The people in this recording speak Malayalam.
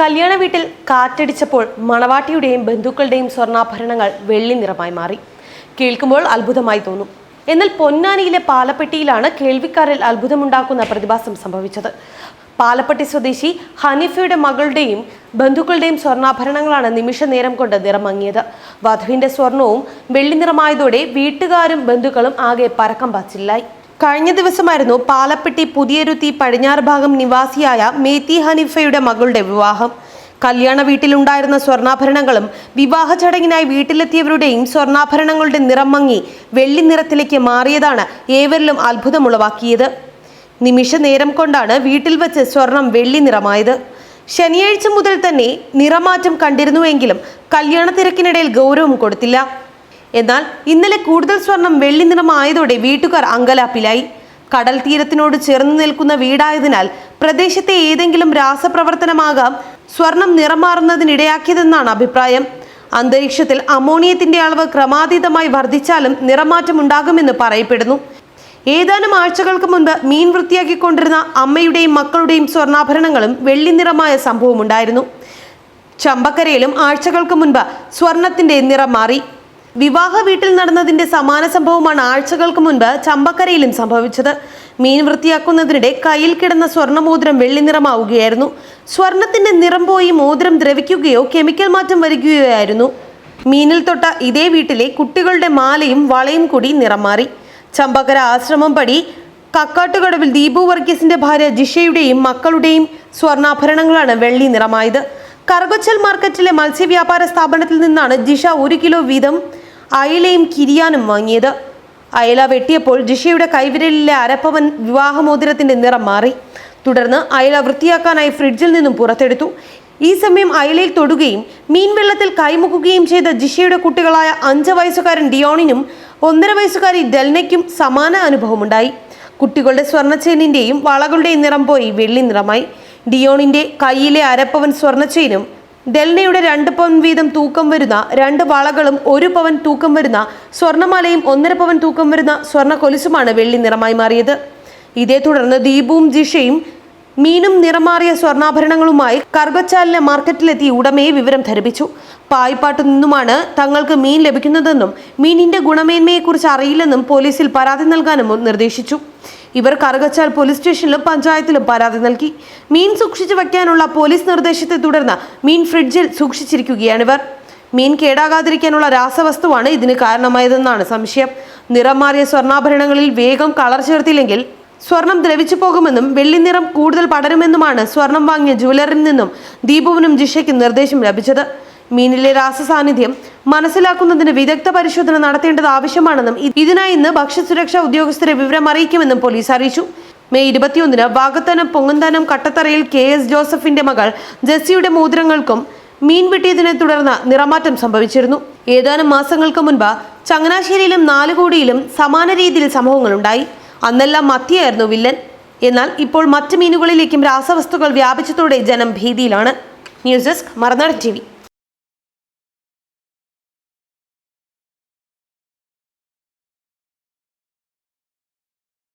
കല്യാണ വീട്ടിൽ കാറ്റടിച്ചപ്പോൾ മണവാട്ടിയുടെയും ബന്ധുക്കളുടെയും സ്വർണാഭരണങ്ങൾ വെള്ളി നിറമായി മാറി. കേൾക്കുമ്പോൾ അത്ഭുതമായി തോന്നും. എന്നാൽ പൊന്നാനിയിലെ പാലപ്പെട്ടിയിലാണ് കേൾവിക്കാരിൽ അത്ഭുതമുണ്ടാക്കുന്ന പ്രതിഭാസം സംഭവിച്ചത്. പാലപ്പെട്ടി സ്വദേശി ഹനീഫയുടെ മകളുടെയും ബന്ധുക്കളുടെയും സ്വർണാഭരണങ്ങളാണ് നിമിഷ നേരം കൊണ്ട് നിറമങ്ങിയത്. വധുവിന്റെ സ്വർണവും വെള്ളി നിറമായതോടെ വീട്ടുകാരും ബന്ധുക്കളും ആകെ പരക്കം പാച്ചില്ലായി കഴിഞ്ഞ ദിവസമായിരുന്നു പാലപ്പെട്ടി പുതിയരുത്തി പടിഞ്ഞാറ് ഭാഗം നിവാസിയായ മേത്തി ഹനീഫയുടെ മകളുടെ വിവാഹം. കല്യാണ വീട്ടിലുണ്ടായിരുന്ന സ്വർണാഭരണങ്ങളും വിവാഹ ചടങ്ങിനായി വീട്ടിലെത്തിയവരുടെയും സ്വർണാഭരണങ്ങളുടെ നിറം മങ്ങി വെള്ളി നിറത്തിലേക്ക് മാറിയതാണ് ഏവരിലും അത്ഭുതമുളവാക്കിയത്. നിമിഷ നേരം കൊണ്ടാണ് വീട്ടിൽ വെച്ച് സ്വർണം വെള്ളി നിറമായത്. ശനിയാഴ്ച മുതൽ തന്നെ നിറമാറ്റം കണ്ടിരുന്നുവെങ്കിലും കല്യാണ തിരക്കിനിടയിൽ ഗൗരവം കൊടുത്തില്ല. എന്നാൽ ഇന്നലെ കൂടുതൽ സ്വർണം വെള്ളി നിറമായതോടെ വീട്ടുകാർ അങ്കലാപ്പിലായി. കടൽ തീരത്തിനോട് ചേർന്ന് നിൽക്കുന്ന വീടായതിനാൽ പ്രദേശത്തെ ഏതെങ്കിലും രാസപ്രവർത്തനമാകാം സ്വർണം നിറം മാറുന്നതിനിടയാക്കിയതെന്നാണ് അഭിപ്രായം. അന്തരീക്ഷത്തിൽ അമോണിയത്തിന്റെ അളവ് ക്രമാതീതമായി വർദ്ധിച്ചാലും നിറമാറ്റം ഉണ്ടാകുമെന്ന് പറയപ്പെടുന്നു. ഏതാനും ആഴ്ചകൾക്ക് മുൻപ് മീൻ വൃത്തിയാക്കിക്കൊണ്ടിരുന്ന അമ്മയുടെയും മക്കളുടെയും സ്വർണാഭരണങ്ങളും വെള്ളി നിറമായ സംഭവമുണ്ടായിരുന്നു. ചമ്പക്കരയിലും ആഴ്ചകൾക്ക് മുൻപ് സ്വർണത്തിന്റെ നിറം മാറി. വിവാഹ വീട്ടിൽ നടന്നതിന്റെ സമാന സംഭവമാണ് ആഴ്ചകൾക്ക് മുൻപ് ചമ്പക്കരയിലും സംഭവിച്ചത്. മീൻ വൃത്തിയാക്കുന്നതിനിടെ കയ്യിൽ കിടന്ന സ്വർണമോതിരം വെള്ളി നിറമാവുകയായിരുന്നു. സ്വർണത്തിന്റെ നിറം പോയി മോതിരം ദ്രവിക്കുകയോ കെമിക്കൽ മാറ്റം വരികയോ ആയിരുന്നു. മീനിൽ തൊട്ട ഇതേ വീട്ടിലെ കുട്ടികളുടെ മാലയും വളയും കൂടി നിറം മാറി ചമ്പക്കര ആശ്രമം പടി കക്കാട്ടുകടവിൽ ദീപു വർഗീസിന്റെ ഭാര്യ ജിഷയുടെയും മക്കളുടെയും സ്വർണാഭരണങ്ങളാണ് വെള്ളി നിറമായത്. കറുകൊച്ചൽ മാർക്കറ്റിലെ മത്സ്യവ്യാപാര സ്ഥാപനത്തിൽ നിന്നാണ് ജിഷ ഒരു കിലോ വീതം അയലയും കിരിയാനും വാങ്ങിയത്. അയല വെട്ടിയപ്പോൾ ജിഷയുടെ കൈവിരലിലെ അരപ്പവൻ വിവാഹമോതിരത്തിന്റെ നിറം മാറി. തുടർന്ന് അയല വൃത്തിയാക്കാനായി ഫ്രിഡ്ജിൽ നിന്നും പുറത്തെടുത്തു. ഈ സമയം അയലയിൽ തൊടുകയും മീൻവെള്ളത്തിൽ കൈമുക്കുകയും ചെയ്ത ജിഷയുടെ കുട്ടികളായ അഞ്ച് വയസ്സുകാരൻ ഡിയോണിനും ഒന്നര വയസ്സുകാരി ഡെൽനയ്ക്കും സമാന അനുഭവമുണ്ടായി. കുട്ടികളുടെ സ്വർണച്ചെയിനിന്റെയും വളകളുടെയും നിറം പോയി വെള്ളി നിറമായി. ഡിയോണിന്റെ കയ്യിലെ അരപ്പവൻ സ്വർണച്ചെയിനും ഡെൽനയുടെ രണ്ട് പവൻ വീതം തൂക്കം വരുന്ന രണ്ട് വളകളും ഒരു പവൻ തൂക്കം വരുന്ന സ്വർണമാലയും ഒന്നര പവൻ തൂക്കം വരുന്ന സ്വർണ കൊലുസുമാണ് വെള്ളി നിറമായി മാറിയത്. ഇതേ തുടർന്ന് ദീപുവും ജിഷയും മീനും നിറമാറിയ സ്വർണാഭരണങ്ങളുമായി കർഗച്ചാലിലെ മാർക്കറ്റിലെത്തി ഉടമയെ വിവരം ധരിപ്പിച്ചു. പായിപ്പാട്ടു നിന്നുമാണ് തങ്ങൾക്ക് മീൻ ലഭിക്കുന്നതെന്നും മീനിന്റെ ഗുണമേന്മയെക്കുറിച്ച് അറിയില്ലെന്നും പോലീസിൽ പരാതി നൽകാനും നിർദ്ദേശിച്ചു. ഇവർ കറുകച്ചാൽ പോലീസ് സ്റ്റേഷനിലും പഞ്ചായത്തിലും പരാതി നൽകി. മീൻ സൂക്ഷിച്ചു വയ്ക്കാനുള്ള പോലീസ് നിർദ്ദേശത്തെ തുടർന്ന് മീൻ ഫ്രിഡ്ജിൽ സൂക്ഷിച്ചിരിക്കുകയാണിവർ. മീൻ കേടാകാതിരിക്കാനുള്ള രാസവസ്തുവാണ് ഇതിന് കാരണമായതെന്നാണ് സംശയം. നിറം മാറിയ സ്വർണാഭരണങ്ങളിൽ വേഗം കളർ ചേർത്തില്ലെങ്കിൽ സ്വർണം ദ്രവിച്ചു പോകുമെന്നും വെള്ളി നിറം കൂടുതൽ പടരുമെന്നുമാണ് സ്വർണം വാങ്ങിയ ജുവലറിൽ നിന്നും ദീപുവിനും ജിഷയ്ക്കും നിർദ്ദേശം ലഭിച്ചത്. മീനിലെ രാസസാന്നിധ്യം മനസ്സിലാക്കുന്നതിന് വിദഗ്ധ പരിശോധന നടത്തേണ്ടത് ആവശ്യമാണെന്നും ഇതിനായി ഇന്ന് ഭക്ഷ്യസുരക്ഷാ ഉദ്യോഗസ്ഥരെ വിവരം അറിയിക്കുമെന്നും പോലീസ് അറിയിച്ചു. മെയ് ഇരുപത്തിയൊന്നിന് വാഗത്തനം പൊങ്ങന്താനം കട്ടത്തറയിൽ കെ എസ് ജോസഫിന്റെ മകൾ ജെസ്സിയുടെ മോതിരങ്ങൾക്കും മീൻ വെട്ടിയതിനെ തുടർന്ന് നിറമാറ്റം സംഭവിച്ചിരുന്നു. ഏതാനും മാസങ്ങൾക്ക് മുൻപ് ചങ്ങനാശ്ശേരിയിലും നാലുകോടിയിലും സമാന രീതിയിൽ സംഭവങ്ങളുണ്ടായി. അന്നെല്ലാം മത്തിയായിരുന്നു വില്ലൻ. എന്നാൽ ഇപ്പോൾ മറ്റ് മീനുകളിലേക്കും രാസവസ്തുക്കൾ വ്യാപിച്ചതോടെ ജനം ഭീതിയിലാണ്. News desk Marunadan T